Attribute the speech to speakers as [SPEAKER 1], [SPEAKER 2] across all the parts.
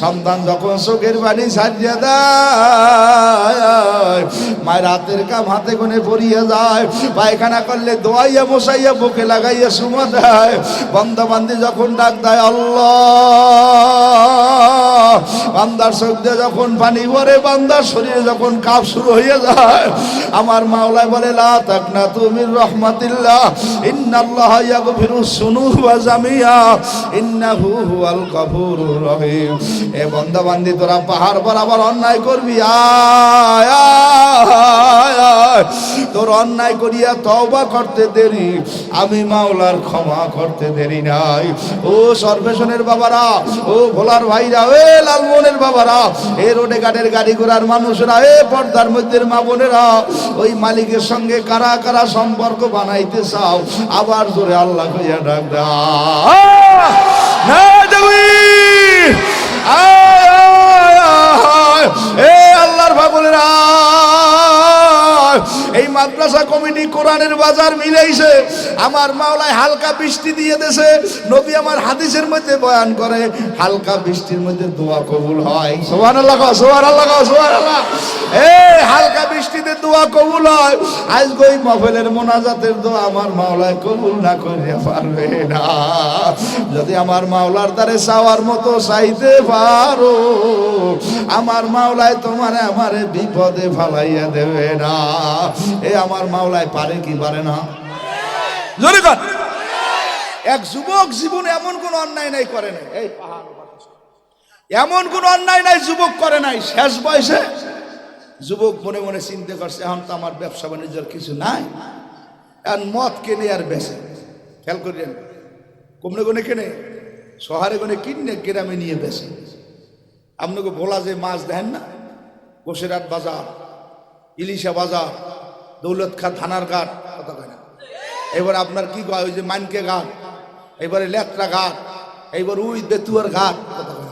[SPEAKER 1] সন্তান যখন চোখের পানি ছাড়িয়ে দেয়, মায়ের হাতের কাম হাতে কোণে পড়িয়ে যায়, পায়খানা করলে দোয়াইয়া মশাইয়া বুকে লাগাইয়া সুমা দেয়, বন্ধ বান্ধি যখন ডাক দেয়, আল্লাহ বান্দার চোখ যখন পানি পরে বান্দার শরীরে যখন কাপ শুরু হয়ে যায়, আমার মাওলায় বলে, লা তাকনা তুমি রহমাতিল্লাহ, ইন্নাল্লাহ ইয়াগফিরু সুনুবা জামিয়া, ইন্নাহু হুয়াল গফুরুর রহিম এ বন্ধা বান্দি তোরা পাহাড় বরাবর অন্যায় করবি, আয়। তোর অন্যায় করিয়া তওবা করতে দেরি, আমি মাওলার ক্ষমা করতে দেরি নাই ও সর্বেশনের বাবারা, ও ভোলার ভাইরা এ লালমনের বাবারা, এ রোডে ঘাটের গাড়ি ঘোড়ার মানুষরা, এ পর্দার মধ্যে মা বোনেরা, ওই মালিকের সঙ্গে কারা কারা সম্পর্ক বানাইতে চাও, আবার জোরে আল্লাহ কইয়া ডাক। এ আল্লাহর ভাগলেরা এই মাদ্রাসা কমিটি কোরআনের বাজার মিলাইছে। আমার মাওলায় হালকা বৃষ্টি দিয়ে দেছে নবী আমার হাদিসের মধ্যে বয়ান করে, হালকা বৃষ্টির মধ্যে দোয়া কবুল হয়। সোহান আল্লাহ সোহান আল্লাহ সোহান আল্লাহ এ, হালকা বৃষ্টিতে দোয়া কবুল হয়। আজ ওই মফেলের মোনাজাতের দোয়া আমার মাওলায় কবুল না করে পারবে না। যদি আমার মাওলার দ্বারে চাওয়ার মতো চাইতে পারো, আমার মাওলায় তোমার আমারে বিপদে ফালাইয়া দেবে না। এ আমার মাওলায় পারে কি পারে না? জোরে কর। এক যুবক জীবনে এমন কোন অন্যায় নাই করে নাই। এই পাহাড় এমন কোন অন্যায় নাই যুবক করে নাই। শেষ বয়সে যুবক মনে মনে চিন্তা করছে এখন তো আমার ব্যবসা বাণিজ্যের কিছু নাই। আর মদ কেনে আর বেছে খেয়াল করিলেন? কমনে কোনে কেনে? শহরে কোনে কিনে গ্রামে নিয়ে বেছে আপনাকে ভোলা যে মাছ দেন না? কোশেরাট বাজার ইলিশা বাজার দৌলত খা থানার ঘাট, কথা কয় না এবার আপনার কি কয়, ওই যে মানকে ঘাট, এবারে লেত্রা ঘাট এইবার ওই বেতুয়ার ঘাট কয়।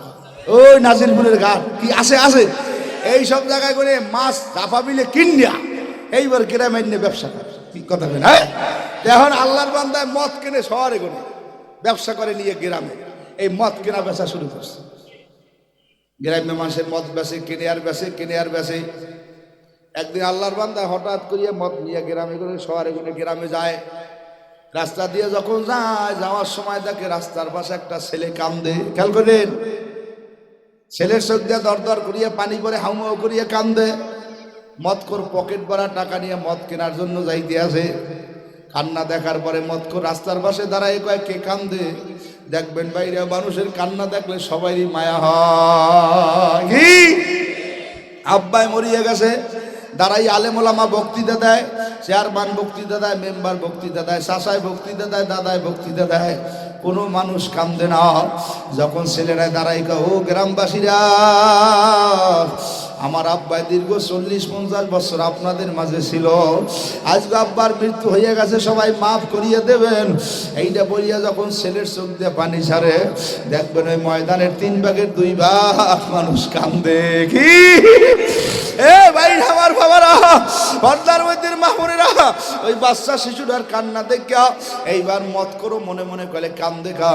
[SPEAKER 1] ওই নাজিরপুরের ঘাট, কি আছে আছে এই সব জায়গায় করে মাছ চাপা মিলে কিনিয়া এইবার গ্রামে নিয়ে ব্যবসা করে, কি কথা কয় না হ্যাঁ? এখন আল্লাহর বান্দায় মদ কিনে শহরে করে, ব্যবসা করে নিয়ে গ্রামে, এই মদ কেনা বেচা শুরু করছে গ্রাম্য মানুষের মদ বেচে, কিনে আর বেচে, কিনে আর বেচে একদিন আল্লাহর বান্দা হঠাৎ করিয়া মদ নিয়ে গ্রামে করে শহরে করে গ্রামে যায়। রাস্তা দিয়ে যখন যায়, যাওয়ার সময় দেখে রাস্তার পাশে একটা ছেলে কান্দে। খেয়াল করেন? ছেলের চোখ দিয়ে দর দর করিয়া পানি করে হাউমাউ করিয়া কান্দে। মদ কর পকেট ভরা টাকা নিয়ে মদ কেনার জন্য যাইতে আছে কান্না দেখার পরে মদ কর রাস্তার পাশে দাঁড়ায় কয়, কে কান্দে? দেখবেন বাইরে মানুষের কান্না দেখলে সবারই মায়া হয়। কি? আব্বাই মরিয়ে গেছে। দাঁড়াই আলেমোলামা বক্তৃতা দেয়, চেয়ারম্যান বক্তৃতা দেয়, মেম্বার বক্তৃতা দেয় শাসায় বক্তৃতা দেয় দাদায় বক্তৃতা দেয়। কোনো মানুষ কামদে না, যখন ছেলেরা দাঁড়াই ও গ্রামবাসীরা আমার আব্বাই দীর্ঘ চল্লিশ পঞ্চাশ বছর আপনাদের মাঝে ছিল। আজকে আব্বার মৃত্যু হয়ে গেছে, সবাই মাফ করিয়ে দেবেন। এইটা বলিয়া যখন ছেলের চোখ দিয়ে পানি ছাড়ে, দেখবেন ওই ময়দানের তিন ভাগের দুই ভাগ মানুষ কান্দে। কি? এ ভাই, আমার বাবারা, পর্দার মধ্যে মাহমুরেরা ওই বাচ্চা শিশুটার কান্না দেখা এইবার মত করো, মনে মনে কলে কান দেখা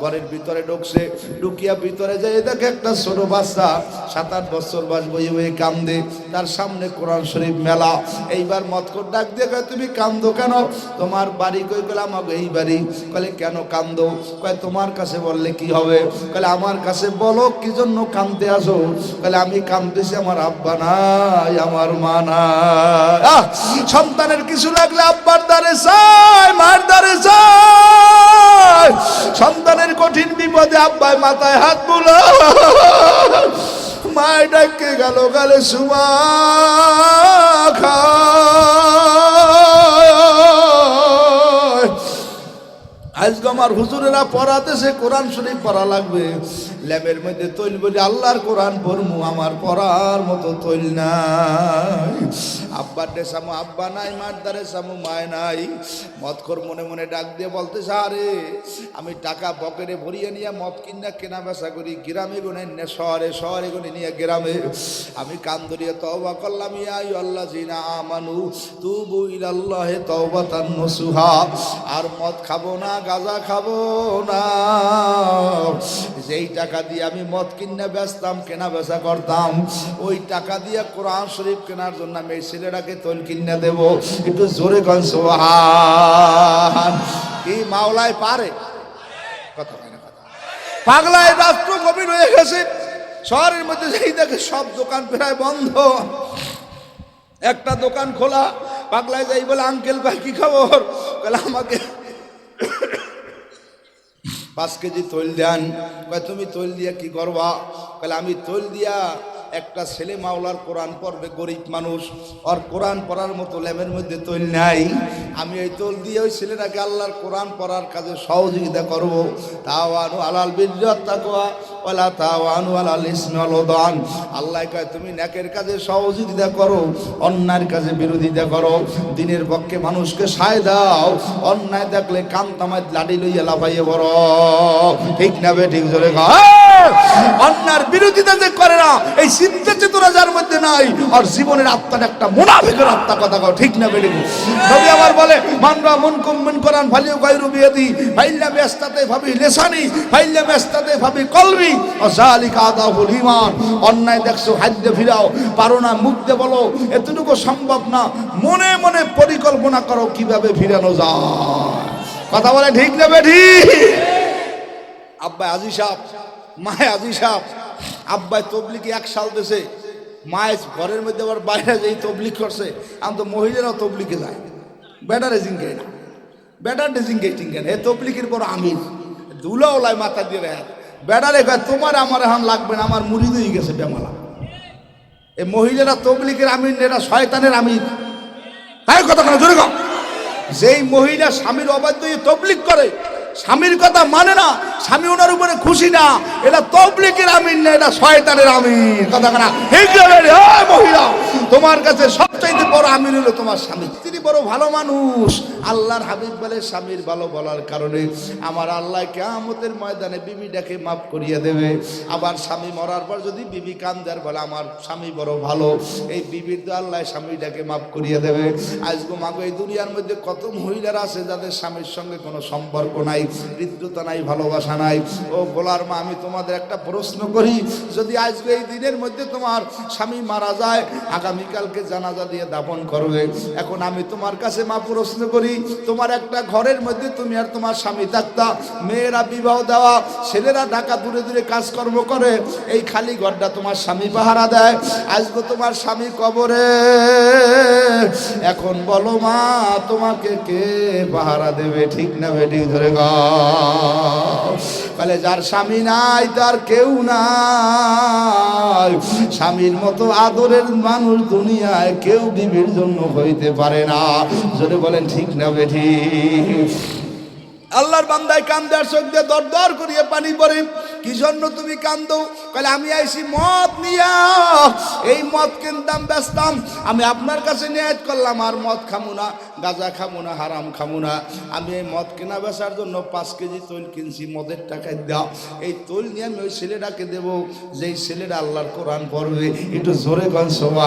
[SPEAKER 1] ঘরের ভিতরে ঢুকছে, ঢুকিয়া ভিতরে যাই দেখে একটা ছোট বাচ্চা, সাত আট বছর বয়স বই বই কান্দে। তার সামনে কোরআন শরীফ মেলা। এইবার মত কর ডাক দিয়ে তুমি কান্দো কেন? তোমার বাড়ি কই? গেলাম আমাকে এই বাড়ি। কলে কেন কান্দো? কয়, তোমার কাছে বললে কি হবে? কলে আমার কাছে বলো, কি জন্য কান্দতে আসো? কলে আমি কান্দতেছি আমার আব্বা নাই, আমার মা নাই। সন্তানের কিছু লাগলে আব্বার দ্বারে চাই মার দ্বারে চাই সন্তানের কঠিন বিপদে আব্বায় মাথায় হাত বুলো মায় ডাকে গেল গালে সুমা আজকে আমার হুজুরেরা পড়াতে সে কোরআন শরীফ পড়া লাগবে। ল্যাবের মধ্যে তৈল বলি, আল্লাহর কোরআন পড়মু, আমার পড়ার মতো তৈল নাই। আব্বার সামু আব্বা নাই, মার দ্বারে সামু মায় নাই। মদখর মনে মনে ডাক দিয়ে বলতেছে আরে আমি টাকা পকেটে ভরিয়ে নিয়ে মদ কিনা, কেনা বেচা করি, গ্রামে গুনে নে, শহরে শহরে গুনে নিয়ে গ্রামে। আমি কান ধরিয়ে তওবা করলাম ইয়াই আল্লাহ জিনা আমানু, তুবু ইলাল্লাহে তওবাতান নসুহা। আর মদ খাব না, গাজা খাব না। যেই টাকা দিয়ে আমি মদ কিনে বেচতাম, কেনা বেচা করতাম, ওই টাকা দিয়ে কোরআন শরীফ কেনার জন্য আমি এই ছেলেটাকে তৈল কিনে দেব। একটু জোরে কন কি মাওলায় পারে? কথা হয় না কথা। পাগলায় রাষ্ট্র গভীর হয়ে গেছে। শহরের মধ্যে যেই দেখে সব দোকান প্রায় বন্ধ। একটা দোকান খোলা, পাগলায় যাই বলে, আঙ্কেল ভাই, কি খবর? বলে, আমাকে পাঁচ কেজি তৈল দেন। কয়, তুমি তৈল দিয়া কি করবা? বলে আমি তৈল দিয়া একটা ছেলে মাওলার কোরআন পড়বে, গরিব মানুষ। আর কোরআন পড়ার মতো ল্যাবের মধ্যে তৈল নাই। আমি এই তৈল দিয়ে ওই ছেলেটাকে আল্লাহর কোরআন পড়ার কাজে সহযোগিতা করব। তাও আরও আলাল বীর্যত তাকওয়া। ওয়ালা তাও আনু আলাল ইসমাল দান আল্লাহ কয়, তুমি ন্যাকের কাজে সহযোগিতা করো, অন্যায়ের কাজে বিরোধিতা করো, দিনের পক্ষে মানুষকে সায় দাও, অন্যায় দেখলে কান তামায় লাডি লইয়া লাফাইয়ে বড় ঠিক না বে, ঠিক জোরে অন্যার বিরোধিতা যে করে না, এই চিন্তা চেতনা যার মধ্যে নাই, আর জীবনের আত্মার একটা মুনাফিকের আত্মা কথা কও ঠিক না বেড়ে নবী আমার বলে মানরা মন কম মন করান ভালিও গায়রু বিয়াদি, ফাইল্লা ব্যস্তাতে ভাবি লেসানি, ফাইল্লা ব্যস্তাতে ভাবি কলবি। অন্যায় দেখছ ফিরাও। পারো না, মুখ দিয়ে বলো, এতটুকু সম্ভব না। মনে মনে পরিকল্পনা করো, কীভাবে ফিরানো যায়। কথা বলে ঠিক না বেঠি? আব্বাই আজি সাহ আজি সাহ আব্বাই তবলিকে এক সাল দেশে মায়ের ঘরের মধ্যে আবার বাইরে যেই তবলিক করছে আমি তো মহিলারাও তবলিকে যায়। বেটারে জিঙ্গে না। জিঙ্গে টিঙ্গে না। এ তবলিকের পর আমির। দুলা ওলাই মাথা দিয়ে রেখে বেটারে কয় তোমার আমার এখন লাগবে না, আমার মুড়ি দিয়ে গেছে বেমালা। এই মহিলারা তবলিকের আমির, এরা শয়তানের আমির। তাই কথা কেন, জোরে যেই মহিলা স্বামীর অবাধ্য হয়ে তবলিক করে, স্বামীর কথা মানে না, স্বামী ওনার উপরে খুশি না এটা তবলিকের আমিন না এটা শয়তানের আমিন কথা কেনা মহিলা তোমার কাছে সবচাইতে বড় আমিন হলো তোমার স্বামী। তিনি বড় ভালো মানুষ। আল্লাহর হাবিব বলে স্বামীর ভালো বলার কারণে আমার আল্লাহ কেয়ামতের ময়দানে বিবিটাকে মাফ করিয়ে দেবে। আবার স্বামী মরার পর যদি বিবি কান্দার বলে, আমার স্বামী বড় ভালো। এই বিবির তো আল্লাহ স্বামীটাকে মাফ করিয়ে দেবে। আজকে মাগো এই দুনিয়ার মধ্যে কত মহিলারা আছে যাদের স্বামীর সঙ্গে কোনো সম্পর্ক নাই, হৃদ্যতা নাই, ভালোবাসা নাই। ও গোলার মা, আমি তোমাদের একটা প্রশ্ন করি। যদি আজকে এই দিনের মধ্যে তোমার স্বামী মারা যায় আগামীকালকে জানাজা দিয়ে দাপন করবে। এখন আমি তোমার কাছে মা প্রশ্ন করি, তোমার একটা ঘরের মধ্যে তুমি আর তোমার স্বামী থাকতা, মেয়েরা বিবাহ দেওয়া, ছেলেরা ঢাকা দূরে দূরে কাজকর্ম করে, এই খালি ঘরটা তোমার স্বামী পাহারা দেয়। আজকে তোমার স্বামী কবরে। এখন বলো মা, তোমাকে কে পাহারা দেবে? ঠিক না বেটি ধরে বলে যার স্বামী নাই, তার কেউ নাই। স্বামীর মতো আদরের মানুষ দুনিয়ায় কেউ বিবির জন্য হইতে পারে না। যদি বলেন ঠিক না বেঠি। আল্লাহর বান্দায় কান্দে আর চোখ দিয়ে দর দর করিয়ে পানি পড়ে কি জন্য তুমি কান্দো? কলে আমি আইছি মদ নিয়া। এই মদ কিনতাম বেচতাম আমি আপনার কাছে নিয়াত করলাম, আর মদ খামু না, গাঁজা খামু না, হারাম খামু না। আমি এই মদ কেনা বেচার জন্য পাঁচ কেজি তৈল কিনছি, মদের টাকায় দাও এই তৈল নিয়ে আমি ওই ছেলেটাকে দেব, যেই ছেলেটা আল্লাহর কোরআন পড়বে। একটু জোরে গান সবা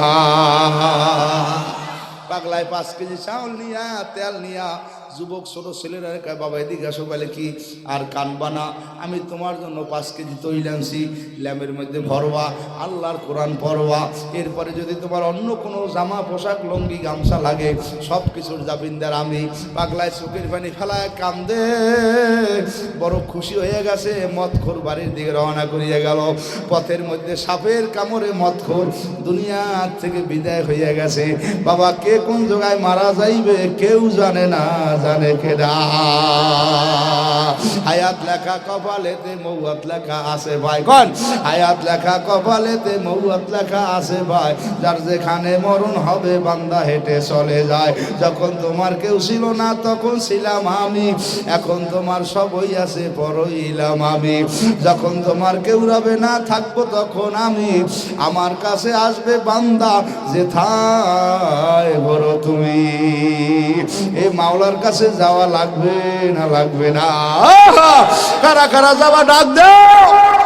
[SPEAKER 1] পাগলায় পাঁচ কেজি চাউল নিয়া, তেল নিয়া যুবক, ছোট ছেলেরা কয়, বাবা, এদিকে আসো, বলে কি আর কানবানা আমি তোমার জন্য পাঁচ কেজি তৈল আনছি, ল্যামের মধ্যে ভরবা, আল্লাহর কোরআন পড়বা। এরপরে যদি তোমার অন্য কোনো জামা, পোশাক, লঙ্গি, গামছা লাগে সব কিছুর জাবিনদার আমি। পাগলায় চোখের পানি ফেলায় কান্দে, বড় খুশি হয়ে গেছে, মদখোর বাড়ির দিকে রওনা করিয়া গেল। পথের মধ্যে সাপের কামড়ে মদখোর দুনিয়ার থেকে বিদায় হইয়া গেছে। বাবা, কে কোন জায়গায় মারা যাইবে, কেউ জানে না। জানে কেডা? হায়াত লেখা কপালেতে মৌয়াত লেখা আছে ভাই। কন? হায়াত লেখা কপালেতে মৌয়াত লেখা আছে ভাই। যার যেখানে মরণ হবে বান্দা হেঁটে চলে যায়। যখন তোমার কেউ ছিল না তখন ছিলাম আমি। এখন তোমার সবই আছে, পরইলাম আমি। যখন তোমার কেউ রবে না থাকব তখন আমি। আমার কাছে আসবে বান্দা, যে থায় বড় তুমি। এই মাওলার কাছে যাওয়া লাগবে না লাগবে না? কারা কারা যাওয়া ডাক দেও!